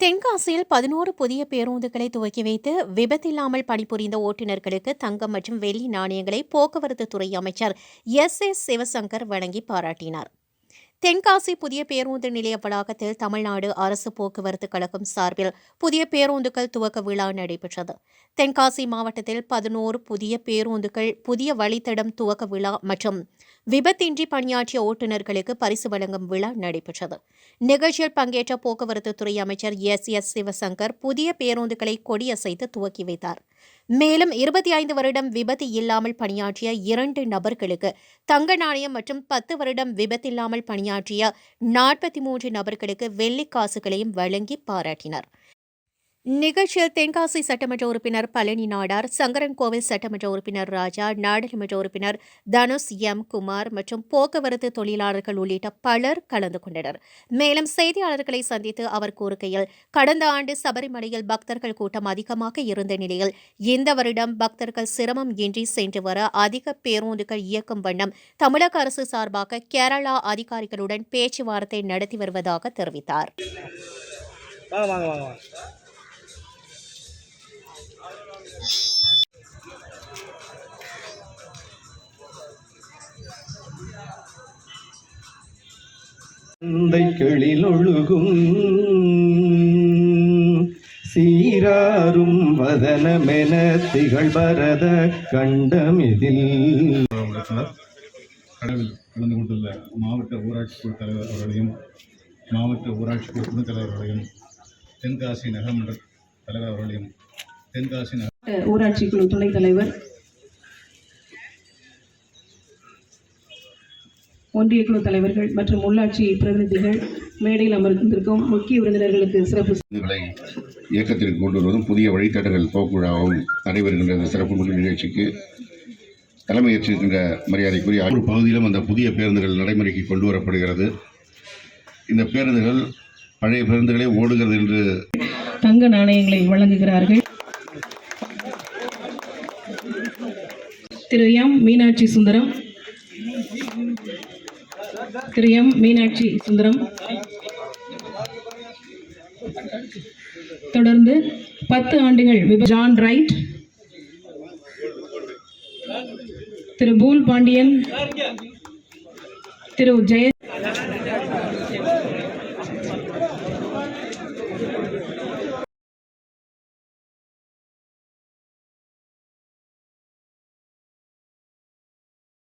தென்காசியில் பதினோரு புதிய பேருந்துகளை துவக்கி வைத்து விபத்தில்லாமல் பணிபுரிந்த ஓட்டுநர்களுக்கு தங்கம் மற்றும் வெள்ளி நாணயங்களை போக்குவரத்து துறை அமைச்சர் எஸ் எஸ் சிவசங்கர் வழங்கி பாராட்டினார். தென்காசி புதிய பேருந்து நிலைய வளாகத்தில் தமிழ்நாடு அரசு போக்குவரத்து கழகம் சார்பில் புதிய பேருந்துகள் துவக்க விழா நடைபெற்றது. தென்காசி மாவட்டத்தில் பதினோரு புதிய பேருந்துகள் புதிய வழித்தடம் துவக்க விழா மற்றும் விபத்தின்றி பணியாற்றிய ஓட்டுநர்களுக்கு பரிசு வழங்கும் விழா நடைபெற்றது. நிகழ்ச்சியில் பங்கேற்ற போக்குவரத்து துறை அமைச்சர் எஸ். எஸ். சிவசங்கர் புதிய பேருந்துகளை கொடியசைத்து துவக்கி வைத்தார். மேலும் இருபத்தி ஐந்து வருடம் விபத்து இல்லாமல் பணியாற்றிய இரண்டு நபர்களுக்கு தங்க நாணயம் மற்றும் பத்து வருடம் விபத்தில்லாமல் பணியாற்றிய நாற்பத்தி மூன்று நபர்களுக்கு வெள்ளிக் காசுகளையும் வழங்கி பாராட்டினார். நிகழ்ச்சியில் தென்காசி சட்டமன்ற உறுப்பினர் பழனி நாடார் சங்கரன்கோவில் சட்டமன்ற உறுப்பினர் ராஜா நாடாளுமன்ற உறுப்பினர் தனுஷ் எம். குமார் மற்றும் போக்குவரத்து தொழிலாளர்கள் உள்ளிட்ட பலர் கலந்து கொண்டனர். மேலும் செய்தியாளர்களை சந்தித்து அவர் கூறுகையில் கடந்த ஆண்டு சபரிமலையில் பக்தர்கள் கூட்டம் அதிகமாக இருந்த நிலையில் இந்த வருடம் பக்தர்கள் சிரமம் இன்றி சென்று வர அதிக பேருந்துகள் இயக்கும் வண்ணம் தமிழக அரசு சார்பாக கேரளா அதிகாரிகளுடன் பேச்சுவார்த்தை நடத்தி வருவதாக தெரிவித்தார். வாங்க வாங்க வாங்க வாங்க ஒழுகும். சீராரும் வதனமென திகழ் பரத கண்டமிதில். இதில் கடலில் கலந்து கொண்டுள்ள மாவட்ட ஊராட்சி குழு தலைவர் அவர்களையும் மாவட்ட ஊராட்சி குழு துணைத் தலைவர் அவர்களையும் தென்காசி நகரமன்ற தலைவர் அவர்களையும் தென்காசி ஊராட்சி குழு துணைத் தலைவர். ஒன்றிய குழு தலைவர்கள் மற்றும் உள்ளாட்சி பிரதிநிதிகள் மேடையில் அமர்ந்திருக்கும் முக்கிய விருந்தினர்களுக்கு சிறப்பு இயக்கத்திற்கு கொண்டு வருவதும் புதிய வழிகாட்டுதல் போக்குழாவும் நடைபெறுகின்ற இந்த சிறப்பு நிகழ்ச்சிக்கு தலைமையேற்றிருக்கின்ற மரியாதைக்குரிய ஒரு பகுதியிலும் அந்த புதிய பேருந்துகள் நடைமுறைக்கு கொண்டு வரப்படுகிறது. இந்த பேருந்துகள் பழைய பேருந்துகளே ஓடுகிறது என்று தங்க நாணயங்களை வழங்குகிறார்கள். திரு எம் மீனாட்சி சுந்தரம். திரு எம் மீனாட்சி சுந்தரம். தொடர்ந்து பத்து ஆண்டுகள் ஜான் ரைட். திரு பூல் பாண்டியன். திரு ஜெய